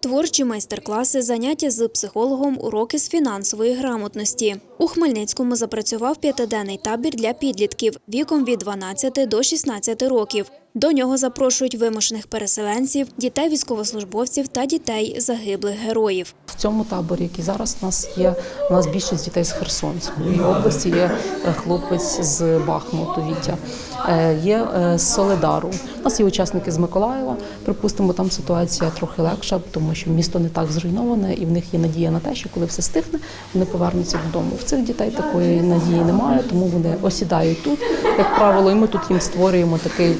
Творчі майстер-класи, заняття з психологом, уроки з фінансової грамотності. У Хмельницькому запрацював п'ятиденний табір для підлітків віком від 12 до 16 років. До нього запрошують вимушених переселенців, дітей військовослужбовців та дітей загиблих героїв. В цьому таборі, який зараз у нас є, у нас більшість дітей з Херсонської області. Є е, хлопець з Бахмуту, Вітя, е, є е, з Соледару. У нас є учасники з Миколаєва. Припустимо, там ситуація трохи легша, тому що місто не так зруйноване, і в них є надія на те, що коли все стихне, вони повернуться додому. В цих дітей такої надії немає, тому вони осідають тут, як правило, і ми тут їм створюємо такий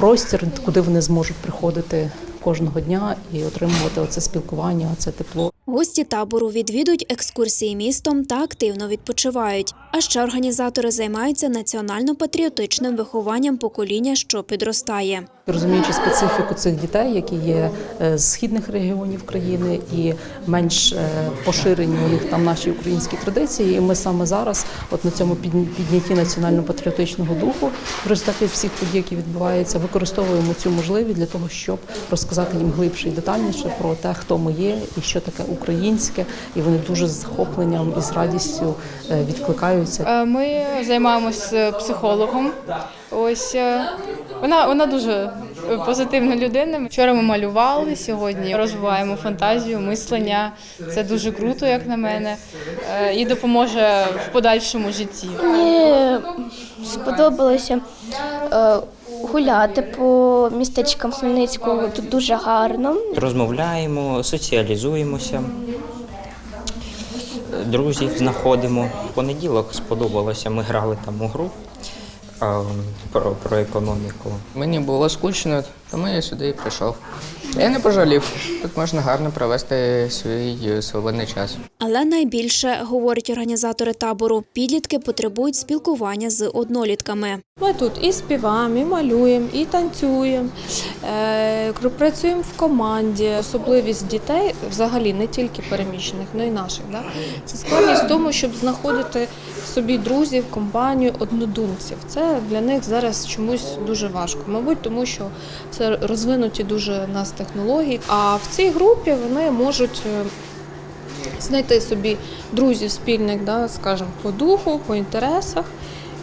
простір, куди вони зможуть приходити кожного дня і отримувати оце спілкування, оце тепло. Гості табору відвідують екскурсії містом та активно відпочивають. А ще організатори займаються національно-патріотичним вихованням покоління, що підростає. Розуміючи специфіку цих дітей, які є е, з східних регіонів країни і менш е, поширені у них там наші українські традиції, і ми саме зараз, от на цьому піднятті національно-патріотичного духу, в результаті всіх подій, які відбуваються, використовуємо цю можливість для того, щоб розказати їм глибше і детальніше про те, хто ми є і що таке українське, і вони дуже з захопленням і з радістю е, відкликаються. Е, Ми займаємося психологом. Ось е, вона, вона дуже позитивна людина. Вчора ми малювали, сьогодні розвиваємо фантазію, мислення. Це дуже круто, як на мене, е, і допоможе в подальшому житті. Мені сподобалося е, гуляти по містечкам Хмельницького. Тут дуже гарно. розмовляємо, соціалізуємося, друзів знаходимо. В понеділок сподобалося, ми грали там у гру про, про економіку. Мені було скучно, тому я сюди і прийшов. Я не пожалів. Тут можна гарно провести свій свободний час. Але найбільше, говорять організатори табору, підлітки потребують спілкування з однолітками. Ми тут і співаємо, і малюємо, і танцюємо, е, працюємо в команді. Особливість дітей, взагалі не тільки переміщених, але й наших. Да? Це складність в тому, щоб знаходити собі друзів, компанію, однодумців. Це для них зараз чомусь дуже важко. Мабуть, тому що це розвинуті дуже в нас технології. А в цій групі вони можуть. е, Знайти собі друзів спільних, да, скажімо, по духу, по інтересах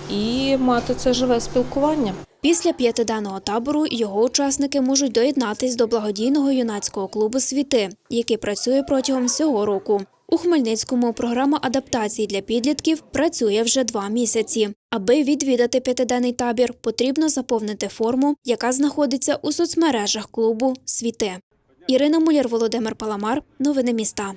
і мати це живе спілкування. Після п'ятиденного табору його учасники можуть доєднатись до благодійного юнацького клубу Світи, який працює протягом всього року. У Хмельницькому програма адаптації для підлітків працює вже два місяці. Аби відвідати п'ятиденний табір, потрібно заповнити форму, яка знаходиться у соцмережах клубу Світи. Ірина Муляр, Володимир Паламар. Новини міста.